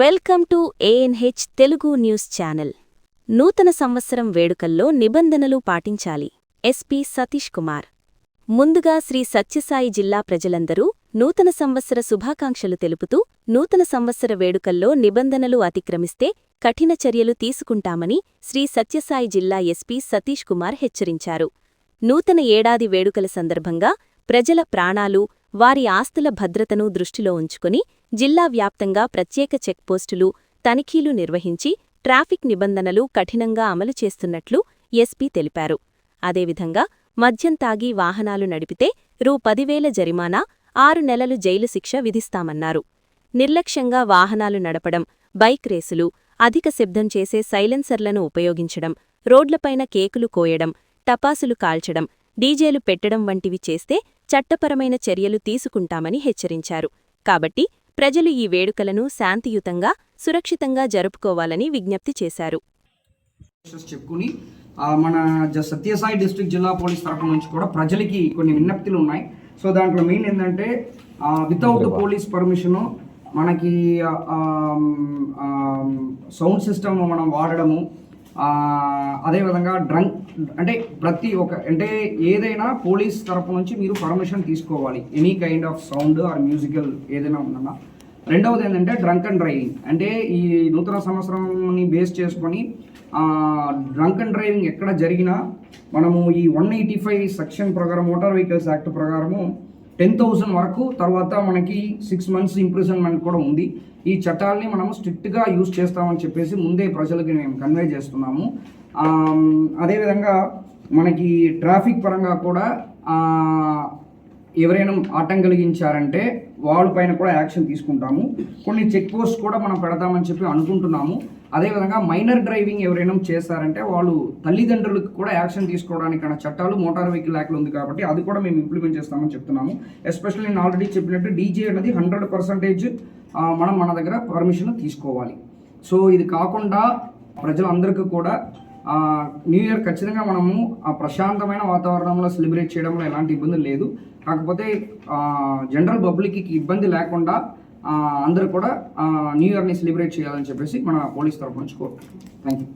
Welcome to ANH Telugu news channel. నూతన సంవత్సరం వేడుకల్లో నిబంధనలు పాటించాలి. ఎస్పీ సతీష్ కుమార్. ముందుగా శ్రీ సత్యసాయి జిల్లా ప్రజలందరూ నూతన సంవత్సర శుభాకాంక్షలు తెలుపుతూ నూతన సంవత్సర వేడుకల్లో నిబంధనలు అతిక్రమిస్తే కఠిన చర్యలు తీసుకుంటామని శ్రీ సత్యసాయి జిల్లా ఎస్పీ సతీష్ కుమార్ హెచ్చరించారు. నూతన ఏడాది వేడుకల సందర్భంగా ప్రజల ప్రాణాలు వారి ఆస్తుల భద్రతను దృష్టిలో ఉంచుకుని జిల్లా వ్యాప్తంగా ప్రత్యేక చెక్పోస్టులు తనిఖీలు నిర్వహించి ట్రాఫిక్ నిబంధనలు కఠినంగా అమలు చేస్తున్నట్లు ఎస్పీ తెలిపారు. అదేవిధంగా మద్యం తాగి వాహనాలు నడిపితే రూ. పదివేల జరిమానా ఆరు నెలలు జైలు శిక్ష విధిస్తామన్నారు. నిర్లక్ష్యంగా వాహనాలు నడపడం బైక్ రేసులు అధిక శబ్దం చేసే సైలెన్సర్లను ఉపయోగించడం రోడ్లపైన కేకులు కోయడం టపాసులు కాల్చడం డీజేలు పెట్టడం వంటివి చేస్తే చట్టపరమైన చర్యలు తీసుకుంటామని హెచ్చరించారు. కాబట్టి ప్రజలు ఈ వేడుకలను శాంతియుతంగా సురక్షితంగా జరుపుకోవాలని విజ్ఞప్తి చేశారు. చెప్పుకుని ఆ, మన సత్యసాయి డిస్ట్రిక్ట్ జిల్లా పోలీస్ తరఫు నుంచి కూడా ప్రజలకి కొన్ని విజ్ఞప్తులు ఉన్నాయి. సో దాంట్లో మెయిన్ ఏంటంటే వితౌట్ పోలీస్ పర్మిషను మనకి సౌండ్ సిస్టమ్ మనం వాడడము అదేవిధంగా డ్రంక్ అంటే ప్రతి ఒక్క అంటే ఏదైనా పోలీస్ తరపు నుంచి మీరు పర్మిషన్ తీసుకోవాలి. Any kind of sound or musical ఏదైనా ఉందన్నా. రెండవది ఏంటంటే డ్రంక్ అండ్ డ్రైవింగ్. అంటే ఈ నూతన సంవత్సరంని బేస్ చేసుకొని డ్రంక్ అండ్ డ్రైవింగ్ ఎక్కడ జరిగినా మనము ఈ వన్ ఎయిటీ ఫైవ్ సెక్షన్ ప్రకారం మోటార్ వెహికల్స్ యాక్ట్ ప్రకారము టెన్ థౌసండ్ వరకు తర్వాత మనకి సిక్స్ మంత్స్ ఇంప్రిజన్మెంట్ కూడా ఉంది. ఈ చట్టాలని మనం స్ట్రిక్ట్గా యూజ్ చేస్తామని చెప్పేసి ముందే ప్రజలకి మేము కన్వే చేస్తున్నాము. అదేవిధంగా మనకి ట్రాఫిక్ పరంగా కూడా ఎవరైనా ఆటం కలిగించారంటే వాళ్ళ పైన కూడా యాక్షన్ తీసుకుంటాము. కొన్ని చెక్ పోస్ట్ కూడా మనం పెడతామని చెప్పి అనుకుంటున్నాము. అదేవిధంగా మైనర్ డ్రైవింగ్ ఎవరైనా చేస్తారంటే వాళ్ళు తల్లిదండ్రులకు కూడా యాక్షన్ తీసుకోవడానికైనా చట్టాలు మోటార్ వెహికల్ యాక్ట్లో ఉంది కాబట్టి అది కూడా మేము ఇంప్లిమెంట్ చేస్తామని చెప్తున్నాము. ఎస్పెషల్లీ నేను ఆల్రెడీ చెప్పినట్టు డీజే అనేది హండ్రెడ్ పర్సెంటేజ్ మనం మన దగ్గర పర్మిషన్ తీసుకోవాలి. సో ఇది కాకుండా ప్రజలందరికీ కూడా న్యూ ఇయర్ ఖచ్చితంగా మనము ఆ ప్రశాంతమైన వాతావరణంలో సెలబ్రేట్ చేయడంలో ఎలాంటి ఇబ్బంది లేదు. కాకపోతే జనరల్ పబ్లిక్కి ఇబ్బంది లేకుండా అందరూ కూడా న్యూ ఇయర్ని సెలబ్రేట్ చేయాలని చెప్పేసి మన పోలీస్ తరఫు నుంచి కోరుకుంటున్నాం. Thank you